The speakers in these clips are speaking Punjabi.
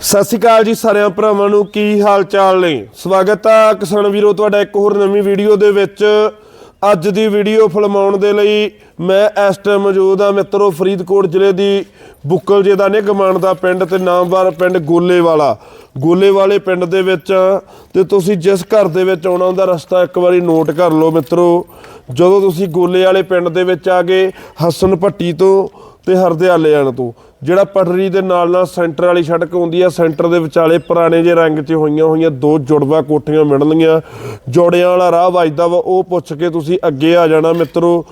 ਸਤਿ ਸ਼੍ਰੀ ਅਕਾਲ ਜੀ ਸਾਰਿਆਂ ਭਰਾਵਾਂ ਨੂੰ, ਕੀ ਹਾਲ ਚਾਲ ਨੇ? ਸਵਾਗਤ ਆ ਕਿਸਾਨ ਵੀਰੋ, ਤੁਹਾਡਾ ਇੱਕ ਹੋਰ ਨਵੀਂ ਵੀਡੀਓ ਦੇ ਵਿੱਚ। ਅੱਜ ਦੀ ਵੀਡੀਓ ਫਿਲਮਾਉਣ ਦੇ ਲਈ ਮੈਂ ਇਸ ਟਾਈਮ ਮੌਜੂਦ ਆ ਮਿੱਤਰੋ, ਫਰੀਦਕੋਟ ਜ਼ਿਲ੍ਹੇ ਦੀ ਬੁੱਕਲ ਜੇ ਦਾ ਨਿਗਮਾਨ ਦਾ ਪਿੰਡ ਤੇ ਨਾਮਵਾਰ ਪਿੰਡ ਗੋਲੇ ਵਾਲਾ ਗੋਲੇ ਵਾਲੇ ਪਿੰਡ ਦੇ ਵਿੱਚ ਆ ਤੇ ਤੁਸੀਂ ਜਿਸ ਘਰ ਦੇ ਵਿੱਚ ਆਉਣਾ ਉਹਦਾ ਰਸਤਾ ਇੱਕ ਵਾਰੀ ਨੋਟ ਕਰ ਲਓ ਮਿੱਤਰੋ। ਜਦੋਂ ਤੁਸੀਂ ਗੋਲੇ ਵਾਲੇ ਪਿੰਡ ਦੇ ਵਿੱਚ ਆ ਗਏ ਹਸਨ ਭੱਟੀ ਤੋਂ ਤੇ ਹਰਦਿਆਲੇ ਆਣ ਤੋਂ। ਜਿਹੜਾ ਪਟਰੀ ਦੇ ਨਾਲ ਨਾਲ ਸੈਂਟਰ ਵਾਲੀ ਸੜਕ ਆਉਂਦੀ ਆ, ਸੈਂਟਰ ਦੇ ਵਿਚਾਲੇ ਪੁਰਾਣੇ ਜੇ ਰੰਗ 'ਚ ਹੋਈਆਂ ਹੋਈਆਂ ਦੋ ਜੁੜਵਾ ਕੋਠੀਆਂ ਮਿਲਣਗੀਆਂ। ਜੋੜਿਆਂ ਵਾਲਾ ਰਾਹ ਵੱਜਦਾ ਵਾ, ਉਹ ਪੁੱਛ ਕੇ ਤੁਸੀਂ ਅੱਗੇ ਆ ਜਾਣਾ ਮਿੱਤਰੋ।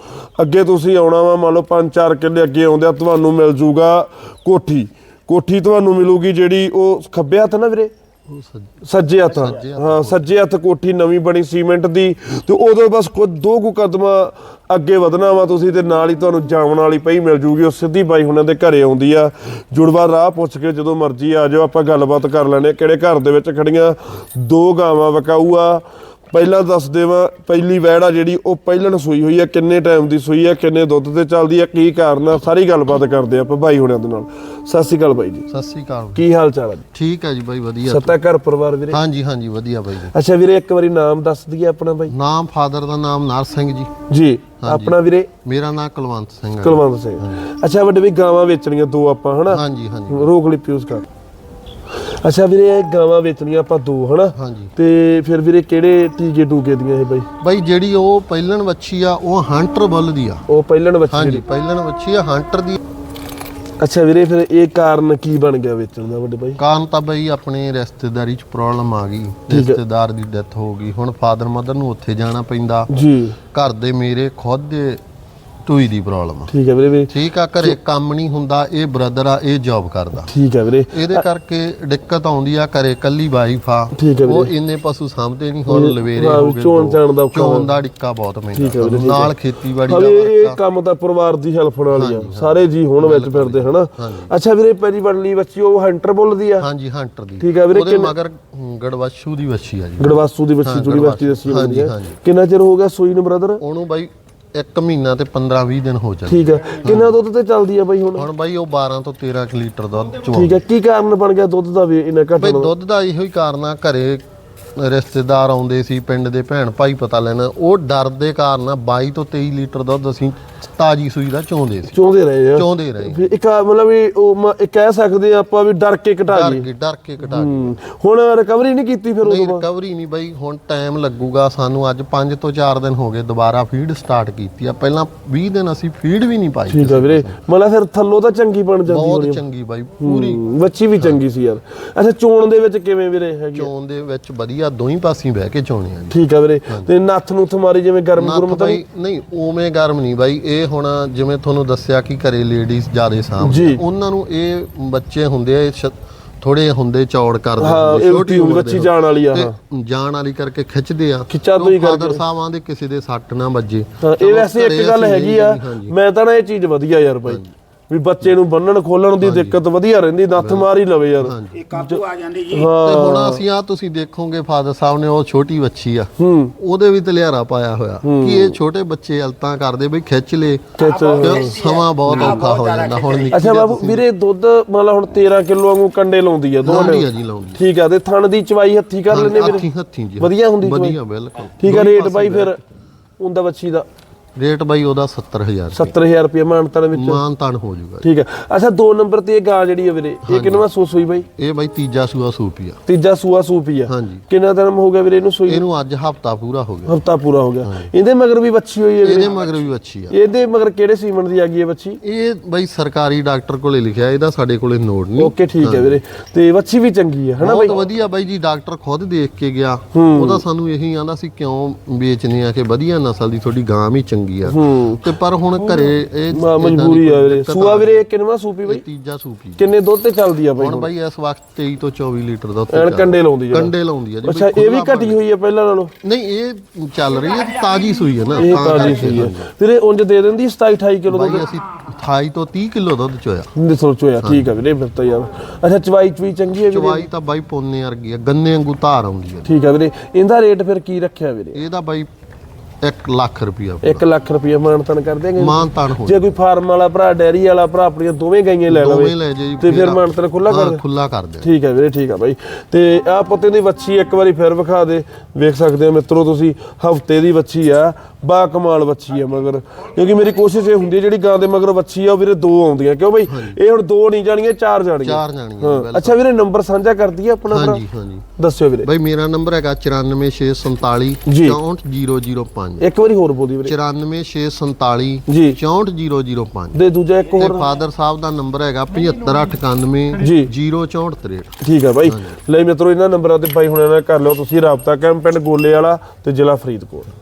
ਅੱਗੇ ਤੁਸੀਂ ਆਉਣਾ ਵਾ, ਮੰਨ ਲਓ 5-4 ਕਿੱਲੇ ਅੱਗੇ ਆਉਂਦੇ ਆ ਤੁਹਾਨੂੰ ਮਿਲ ਜੂਗਾ ਕੋਠੀ। ਕੋਠੀ ਤੁਹਾਨੂੰ ਮਿਲੂਗੀ ਜਿਹੜੀ ਉਹ ਖੱਬੇ ਹੱਥ ਨਾ ਵੀਰੇ? ਸੱਜ- ਹੱਥ ਹਾਂ ਸੱਜੇ ਹੱਥ ਕੋਠੀ ਨਵੀਂ ਬਣੀ ਸੀਮੈਂਟ ਦੀ ਤੇ ਉਦੋਂ ਬਸ ਕੁਝ ਦੋ ਕੁ ਕਦਮਾਂ ਅੱਗੇ ਵਧਣਾ ਵਾ ਤੁਸੀਂ ਤੇ ਨਾਲ ਹੀ ਤੁਹਾਨੂੰ ਜਾਵਣ ਵਾਲੀ ਪਈ ਮਿਲ ਜੂਗੀ ਉਹ ਸਿੱਧੀ ਬਾਈ ਹੁਣਾਂ ਦੇ ਘਰੇ ਆਉਂਦੀ ਆ। ਜੁੜਵਾ ਰਾਹ ਪੁੱਛ ਕੇ ਜਦੋਂ ਮਰਜ਼ੀ ਆ ਜਾਓ ਆਪਾਂ ਗੱਲਬਾਤ ਕਰ ਲੈਣੇ ਕਿਹੜੇ ਘਰ ਦੇ ਵਿੱਚ ਖੜੀਆਂ। ਦੋ ਗਾਵਾਂ ਵਕਾਊ ਆ ਪਹਿਲਾਂ ਦੱਸ ਦੇਵਾਂ ਪਹਿਲੀ ਵੈੜ ਆ ਜਿਹੜੀ ਉਹ ਪਹਿਲਣ ਸੂਈ ਹੋਈ ਆ ਕਿੰਨੇ ਟਾਈਮ ਦੀ ਸੂਈ ਆ ਕਿੰਨੇ ਦੁੱਧ ਤੇ ਚੱਲਦੀ ਆ ਕੀ ਕਾਰਨ ਆ ਸਾਰੀ ਗੱਲਬਾਤ ਕਰਦੇ ਆਪਾਂ ਬਾਈ ਹੁਣਾਂ ਦੇ ਨਾਲ। ਸਤਿ ਸ਼੍ਰੀ ਅਕਾਲ ਬਾਈ ਜੀ। ਸਤਿ ਸ੍ਰੀ ਅਕਾਲ। ਕੀ ਹਾਲ ਚਾਲ ਆ ਜੀ? ਠੀਕ ਹੈ ਜੀ ਬਾਈ ਵਧੀਆ। ਸੱਤਾ ਘਰ ਪਰਿਵਾਰ ਵੀਰੇ? ਹਾਂਜੀ ਹਾਂਜੀ ਵਧੀਆ ਬਾਈ ਜੀ। ਅੱਛਾ ਵੀਰੇ ਇੱਕ ਵਾਰੀ ਨਾਮ ਦੱਸ ਦਈਏ ਆਪਣਾ ਬਾਈ। ਨਾਮ ਫਾਦਰ ਦਾ ਨਾਮ ਨਰ ਸਿੰਘ ਜੀ। ਜੀ ਆਪਣਾ ਵੀਰੇ? ਮੇਰਾ ਨਾਮ ਕੁਲਵੰਤ ਸਿੰਘ ਹੈ ਕੁਲਵੰਤ ਸਿੰਘ। ਅੱਛਾ ਵੱਡੇ ਵੀ ਗਾਵਾਂ ਵੇਚਣੀਆਂ ਦੋ ਆਪਾਂ ਹਨਾ? ਹਾਂਜੀ ਹਾਂਜੀ। ਰੋਕ ਲਈ ਪਿਊਜ਼ ਕਰ। ਅੱਛਾ ਵੀਰੇ ਇਹ ਗਾਵਾਂ ਵੇਚਣੀਆਂ ਆਪਾਂ ਦੋ ਹਨਾ? ਹਾਂਜੀ। ਤੇ ਫਿਰ ਵੀਰੇ ਕਿਹੜੇ ਟੀਕੇ ਟੂਕੇ ਦੀਆਂ ਇਹ ਬਾਈ? ਬਾਈ ਜਿਹੜੀ ਉਹ ਪਹਿਲਣ ਵੱਛੀ ਆ ਉਹ ਹੰਟਰ ਬੁੱਲ ਦੀ ਆ। ਉਹ ਪਹਿਲਣ ਹਾਂਜੀ ਜਿਹੜੀ। ਪਹਿਲਣ ਵੱਛੀ ਆ ਹੰਟਰ ਦੀ। ਅੱਛਾ ਵੀਰੇ ਫਿਰ ਇਹ ਕਾਰਨ ਕੀ ਬਣ ਗਿਆ ਵੇਚਣ ਦਾ ਵੱਡੇ ਬਾਈ? ਕਾਰਨ ਤਾਂ ਬਈ ਆਪਣੇ ਰਿਸ਼ਤੇਦਾਰੀ ਚ ਪ੍ਰੋਬਲਮ ਆ ਗਈ। ਰਿਸ਼ਤੇਦਾਰ ਦੀ ਡੈਥ ਹੋ ਗਈ। ਹੁਣ ਫਾਦਰ ਮਦਰ ਨੂੰ ਉੱਥੇ ਜਾਣਾ ਪੈਂਦਾ। ਜੀ। ਘਰ ਦੇ ਮੇਰੇ ਖੁਦ ਦੇ ਟੂਈ ਦੀ ਪ੍ਰੋਬਲਮ ਆ। ਠੀਕ ਹੈ ਵੀਰੇ ਵੀ ਠੀਕ ਆ ਘਰੇ ਕੰਮ ਨਹੀਂ ਹੁੰਦਾ ਇਹ ਬ੍ਰਦਰ ਆ ਇਹ ਜੌਬ ਕਰਦਾ। ਠੀਕ ਹੈ ਵੀਰੇ। ਇਹਦੇ ਕਰਕੇ ਦਿੱਕਤ ਆਉਂਦੀ ਆ ਘਰੇ ਕੱਲੀ ਵਾਈਫ ਆ। ਹੈ ਉਹ ਇੰਨੇ ਪਸ਼ੂ ਸਾਂਭਦੇ ਨਹੀਂ ਹੁਣ ਲਵੇਰੇ ਹਾਂ, ਹੋ ਗਏ ਚੋਣ। ਚਾਣ ਦਾ ਚੋਣ ਦਾ ਡਿੱਕਾ ਬਹੁਤ ਹੈ ਮਹਿੰਗਾ ਨਾਲ ਹੈ। ਖੇਤੀਬਾੜੀ ਹਾਂ ਦਾ ਇਹ ਆ। ਕੰਮ ਤਾਂ ਪਰਿਵਾਰ ਦੀ ਹੈਲਪ ਵਾਲੀ ਆ। ਸਾਰੇ ਜੀ ਹੁਣ ਵਿੱਚ ਫਿਰਦੇ ਹਨਾ? ਅੱਛਾ ਵੀਰੇ ਪਹਿਲੀ ਵੜਲੀ ਬੱਚੀ ਉਹ ਹੰਟਰ ਬੁੱਲਦੀ ਆ? ਹਾਂਜੀ ਹੰਟਰ ਦੀ। ਠੀਕ ਆ ਵੀਰੇ, ਉਹਦੇ ਕਿੰਨੇ- ਮਗਰ ਗੜਵਾਸ਼ੂ ਦੀ ਵੱਛੀ ਆ ਜੀ। ਗੜਵਾਸੂ ਦੀ ਬੱਚੀ ਹਾਂ, ਜੁੜੀ ਬੱਚੀ ਦੱਸੀ ਹਾਂਜੀ, ਜਾਂਦੀ ਹੈ। ਹਾਂਜੀ। ਕਿੰਨਾ ਚਿਰ ਹੋ ਗਿਆ ਸੂਈ ਨੂੰ ਬ੍ਰਦਰ ਉਹਨੂੰ ਬਾਈ 1 ਮਹੀਨਾ ਤੇ 15 20 ਦਿਨ ਹੋ ਚੱਲੇ ਠੀਕ ਹੈ। ਕਿੰਨਾ ਦੁੱਧ ਤੇ ਚੱਲਦੀ ਆ ਬਾਈ ਹੁਣ? ਹੁਣ ਬਾਈ ਉਹ 12 ਤੋਂ 13 ਕੁ ਲੀਟਰ ਦੁੱਧ ਠੀਕ ਚੋਂ ਹੈ। ਕੀ ਕਾਰਨ ਬਣ ਗਿਆ ਦੁੱਧ ਦਾ ਵੀ ਇੰਨਾ ਘੱਟ ਬਈ ਦੁੱਧ ਦਾ ਇਹੋ ਹੀ ਕਾਰਨ ਆ ਘਰੇ ਰਿਸ਼ਤੇਦਾਰ ਆਉਂਦੇ ਸੀ ਪਿੰਡ ਦੇ ਭੈਣ ਭਾਈ ਪਤਾ ਲੈਣਾ ਉਹ ਡਰ ਦੇ ਕਾਰਨ ਆ 22 ਤੋਂ 23 ਲੀਟਰ ਦੁੱਧ ਅਸੀਂ ਤਾਜੀ ਸੂਈ ਦਾ ਚੋਂਦੇ ਸੀ। ਚਾਹੁੰਦੇ ਰਹੇ ਆ। ਚੋਂਦੇ ਰਹੇ। ਵੀ ਇੱਕ ਆ ਮਤਲਬ ਵੀ ਉਹ ਮ- ਇਹ ਕਹਿ ਸਕਦੇ ਆ ਆਪਾਂ ਵੀ ਡਰ ਕੇ ਘਟਾ ਡਰ ਗਏ ਕੇ ਡਰ ਕੇ ਘਟਾ ਕੇ ਹੂੰ। ਹੁਣ ਰਿਕਵਰੀ ਨਹੀਂ ਕੀਤੀ ਫਿਰ ਨਹੀਂ ਉਦੋਂ ਬਾਅਦ? ਰਿਕਵਰੀ ਨਹੀਂ ਬਾਈ ਹੁਣ ਟਾਈਮ ਲੱਗੂਗਾ ਸਾਨੂੰ ਅੱਜ 5 ਤੋਂ 4 ਦਿਨ ਹੋ ਗਏ ਦੁਬਾਰਾ ਫੀਡ ਸਟਾਰਟ ਕੀਤੀ ਆ। ਪਹਿਲਾਂ 20 ਦਿਨ ਅਸੀਂ ਫੀਡ ਵੀ ਨਹੀਂ ਪਾਈ ਠੀਕ ਆ ਵੀਰੇ। ਮਤਲਬ ਫਿਰ ਥੱਲੋਂ ਤਾਂ ਚੰਗੀ ਬਣ ਜਾਂਦੀ ਬਹੁਤ ਹੋਣੀ ਚੰਗੀ ਬਾਈ ਪੂਰੀ। ਹੂੰ, ਬੱਚੀ ਵੀ ਚੰਗੀ ਸੀ ਯਾਰ। ਅੱਛਾ ਚੋਣ ਦੇ ਵਿੱਚ ਕਿਵੇਂ ਵੀਰੇ ਹੈਗੀ ਆ? ਚੋਣ ਦੇ ਵਿੱਚ ਵਧੀਆ ਦੋਹੀਂ ਪਾਸੇ ਬਹਿ ਕੇ ਚੋਣੇ ਆ ਜੀ। ਠੀਕ ਆ ਵੀਰੇ। ਤੇ ਨੱਥ ਨੂੰ ਮਾਰੀ ਜਿਵੇਂ ਗਰਮ ਗੁਰਮ ਨੱਥ ਤਾਂ ਬਾਈ ਨਹੀਂ ਉਵੇਂ ਗਰਮ ਨਹੀਂ ਬਾਈ। ਇਹ ਹੁਣ ਜਿਵੇਂ ਤੁਹਾਨੂੰ ਦੱਸਿਆ ਕਿ ਘਰੇ ਲੇਡੀਜ਼ ਜ਼ਿਆਦੇ ਜੀ। ਉਹਨਾਂ ਨੂੰ ਇਹ ਬੱਚੇ ਹੁੰਦੇ ਆ ਥੋੜੇ ਹੁੰਦੇ ਚੌੜ ਕਰਦੇ ਹਾਂ ਇਹ ਛੋਟੀ ਉਮਰ ਬੱਚੀ ਜਾਣ ਵਾਲੀ ਆ ਜਾਣ ਵਾਲੀ ਕਰਕੇ ਖਿੱਚਦੇ ਆ ਖਿੱਚਾ ਤੋਂ ਹੀ ਫਾਦਰ ਕਰਕੇ। ਸਾਹਿਬਾਂ ਦੇ ਕਿਸੇ ਦੇ ਸੱਟ ਨਾ ਵੱਜੇ ਇਹ ਵੈਸੇ ਇੱਕ ਗੱਲ ਹੈਗੀ ਆ। ਮੈਂ ਤਾਂ ਨਾ ਇਹ ਚੀਜ਼ ਵਧੀਆ ਯਾਰ ਬਾਈ ਵੀ ਬੱਚੇ ਨੂੰ ਬੰਨਣ ਖੋਲਣ ਦੀ ਦਿੱਕਤ ਵਧੀਆ ਰਹਿੰਦੀ ਨੱਥ ਮਾਰ ਹੀ ਲਵੇ ਯਾਰ। ਹਾਂਜੀ। ਇਹ ਕਾਬੂ ਆ ਜਾਂਦੀ ਜੀ। ਤੇ ਹਾਂ ਹੁਣ ਅਸੀਂ ਆ ਤੁਸੀਂ ਦੇਖੋਗੇ ਫਾਦਰ ਸਾਹਿਬ ਨੇ ਉਹ ਛੋਟੀ ਬੱਚੀ ਆ ਹੂੰ। ਉਹਦੇ ਵੀ ਤਲਿਆਰਾ ਪਾਇਆ ਹੋਇਆ। ਕਿ ਇਹ ਛੋਟੇ ਬੱਚੇ ਹਲਤਾਂ ਕਰਦੇ ਬਈ ਖਿੱਚ ਲੇ ਸਮਾਂ ਬਹੁਤ ਔਖਾ ਹੋ ਜਾਂਦਾ। ਹੁਣ ਅੱਛਾ ਬਾਬੂ ਵੀਰੇ ਦੁੱਧ ਮਤਲਬ ਹੁਣ 13 ਕਿਲੋ ਵਾਂਗੂ ਕੰਡੇ ਲਾਉਂਦੀ ਆ ਦੋਵਾਂ। ਲਾਉਂਦੀ ਨੇ ਆ ਜੀ ਲਾਉਂਦੀ ਠੀਕ ਆ ਤੇ ਥਣ ਦੀ ਚਵਾਈ ਹੱਥੀ ਕਰ ਲੈਨੇ ਵੀਰੇ? ਹੱਥੀ ਹੱਥੀ ਜੀ ਵਧੀਆ ਹੁੰਦੀ ਚਵਾਈ? ਵਧੀਆ ਬਿਲਕੁਲ। ਠੀਕ ਆ ਰੇਟ ਬਾਈ ਫਿਰ ਉਹਦਾ ਬੱਚੀ ਦਾ। ਰੇਟ ਬਾਈ ਉਹਦਾ 70000 70000 ਰੁਪਏ। ਮਾਨਤਾਂ ਦੇ ਵਿੱਚ। ਮਾਨ ਤਾਨ ਹੋ ਜਾਊਗਾ। ਠੀਕ ਹੈ। ਅੱਛਾ ਦੋ ਨੰਬਰ ਤੇ ਇਹ ਗਾਂ ਜਿਹੜੀ ਆ ਵੀਰੇ ਇਹ ਕਿੰਨਵਾਂ ਸੂ ਸੂਈ ਬਾਈ? ਇਹ ਬਾਈ ਤੀਜਾ ਸੂਆ ਸੂਪੀ ਆ। ਤੀਜਾ ਸੂਆ ਸੂਪੀ ਆ। ਹਾਂਜੀ। ਕਿੰਨਾ ਦਿਨ ਹੋ ਗਿਆ ਵੀਰੇ ਇਹਨੂੰ ਸੂਈ? ਇਹਨੂੰ ਅੱਜ ਹਫਤਾ ਪੂਰਾ ਹੋ ਗਿਆ। ਹਫਤਾ ਪੂਰਾ ਹੋ ਗਿਆ। ਇਹਦੇ ਮਗਰ ਵੀ ਬੱਚੀ ਹੋਈ ਹੈ ਵੀਰੇ? ਇਹਦੇ ਮਗਰ ਵੀ ਅੱਛੀ ਆ। ਇਹਦੇ ਮਗਰ ਕਿਹੜੇ ਸੀਮਨ ਦੀ ਆ ਗਈ ਹੈ ਬੱਚੀ ਇਹ ਬਾਈ ਸਰਕਾਰੀ ਡਾਕਟਰ ਕੋਲੇ ਲਿਖਿਆ ਇਹਦਾ ਸਾਡੇ ਕੋਲੇ ਨੋਟ ਨਹੀਂ। ਓਕੇ ਠੀਕ ਹੈ ਵੀਰੇ। ਤੇ ਬੱਚੀ ਵੀ ਚੰਗੀ ਹੈ ਹਨਾ ਬਹੁਤ ਬਾਈ? ਵਧੀਆ ਬਾਈ ਜੀ ਡਾਕਟਰ ਖੁਦ ਦੇਖ ਕੇ ਗਿਆ। ਉਹਦਾ ਸਾਨੂੰ ਇਹੀ ਆਂਦਾ ਸੀ ਕਿਉਂ ਵੇਚਨੇ ਆ ਕਿ ਵਧੀਆ ਨਸਲ ਦੀ ਤੁਹਾਡੀ ਗਾਂ ਵੀ ਚੰਗੀ ਆ। ਹੂੰ। ਤੇ ਪਰ ਹੁਣ ਘਰੇ ਇਹ ਮਜਬੂਰੀ ਆ ਵੀਰੇ। ਸੂਆ ਵੀਰੇ ਕਿੰਨਵਾਂ ਸੂਪੀ ਬਾਈ? ਤੀਜਾ ਸੂਪੀ ਕਿੰਨੇ ਦੁੱਧ ਤੇ ਚੱਲਦੀ ਆ ਬਾਈ ਹੁਣ ਬਾਈ ਇਸ ਵਕਤ 23 ਤੋਂ 24 ਲੀਟਰ ਦਾ ਐਨ ਕੰਡੇ ਲਾਉਂਦੀ ਆ। ਕੰਡੇ ਲਾਉਂਦੀ ਆ ਜੀ ਅੱਛਾ ਇਹ ਵੀ ਘਟੀ ਹੋਈ ਹੈ ਪਹਿਲਾਂ ਨਾਲੋਂ? ਨਹੀਂ ਇਹ ਚੱਲ ਰਹੀ ਹੈ ਤਾਜੀ ਸੂਈ ਹੈ ਨਾ ਇਹ ਤਾਜੀ ਸਹੀ ਹੈ ਵੀਰੇ ਉਂਝ ਦੇ ਦਿੰਦੀ 27 28 ਕਿਲੋ ਬਾਈ ਦੁੱਧ ਅਸੀਂ 28 ਤੋਂ 30 ਕਿਲੋ ਦੁੱਧ ਚੋਇਆ। ਸੋਚੋ ਯਾਰ ਠੀਕ ਹੈ ਵੀਰੇ ਫਿਰ ਤਾਂ ਯਾਰ। ਅੱਛਾ ਚਵਾਈ ਚਵੀ ਚੰਗੀ ਹੈ ਵੀਰੇ? ਚਵਾਈ ਤਾਂ ਬਾਈ ਪੋਨੇ ਵਰਗੀ ਆ ਗੰਨੇ ਵਾਂਗੂ ਧਾਰ ਆਉਂਦੀ ਹੈ ਠੀਕ ਹੈ ਵੀਰੇ ਇਹਦਾ ਰੇਟ ਫਿਰ ਕੀ ਰੱਖਿਆ ਵੀਰੇ? ਇਹਦਾ ਬਾਈ 1 ਲੱਖ ਰੁਪਇਆ 1 ਲੱਖ ਰੁਪਏ ਮਾਨਤਨ ਕਰ ਦੇਗੇ ਮਾਨਤਨ ਹੋ ਜੇ ਕੋਈ ਫਾਰਮ ਵਾਲਾ ਭਰਾ ਡੈਰੀ ਵਾਲਾ ਭਰਾ ਆਪਣੀਆਂ ਦੋਵੇਂ ਗਾਈਆਂ ਲੈ ਲਵੇ ਤੇ ਫਿਰ ਮਾਨਤਨ ਖੁੱਲਾ ਕਰ ਖੁੱਲਾ ਕਰ ਦੇ ਠੀਕ ਹੈ ਵੀਰੇ ਠੀਕ ਹੈ ਬਾਈ। ਤੇ ਆ ਪੁੱਤੇ ਦੀ ਵੱਛੀ ਇੱਕ ਵਾਰੀ ਫਿਰ ਵਿਖਾ ਦੇ। ਵੇਖ ਸਕਦੇ ਹੋ ਮਿੱਤਰੋ ਤੁਸੀਂ ਹਫ਼ਤੇ ਦੀ ਵੱਛੀ ਆ ਬਾ ਕਮਾਲ ਵੱਛੀ ਆ ਮਗਰ। ਕਿਉਂਕਿ ਮੇਰੀ ਕੋਸ਼ਿਸ਼ ਇਹ ਹੁੰਦੀ ਹੈ ਜਿਹੜੀ ਗਾਂ ਦੇ ਮਗਰ ਵੱਛੀ ਆ ਉਹ ਵੀਰੇ ਦੋ ਆਉਂਦੀਆਂ। ਕਿਉਂ ਬਾਈ? ਇਹ ਹੁਣ ਦੋ ਨਹੀਂ ਜਾਣੀਆਂ ਚਾਰ ਜਾਣੀਆਂ। ਚਾਰ ਜਾਣੀਆਂ ਅੱਛਾ ਵੀਰੇ ਨੰਬਰ ਸਾਂਝਾ ਕਰਦੀ ਆ ਆਪਣਾ ਹਾਂਜੀ ਹਾਂਜੀ। ਦੱਸਿਓ ਵੀਰੇ। ਬਾਈ ਮੇਰਾ ਨੰਬਰ ਹੈਗਾ 94647 64005 645 ਇੱਕ ਵਾਰੀ ਹੋਰ ਬੋਲੀ ਵੀਰੇ। 94647 ਜੀ। 64005 ਦੇ ਦੂਜਾ ਇੱਕ ਹੋਰ। ਫਾਦਰ ਸਾਹਿਬ ਦਾ ਨੰਬਰ ਹੈਗਾ 7598 ਜੀ। 06463 ਠੀਕ ਹੈ ਬਾਈ। ਲੈ ਮਿੱਤਰੋ ਇਹਨਾਂ ਨੰਬਰਾਂ ਤੇ ਬਾਈ ਹੁਣ ਇਹਨਾਂ ਕਰ ਲਓ। ਤੁਸੀਂ ਰਾਬਤਾ ਕੈਂਪ ਪਿੰਡ ਗੋਲੇ ਵਾਲਾ ਤੇ ਜ਼ਿਲ੍ਹਾ ਫਰੀਦਕੋਟ।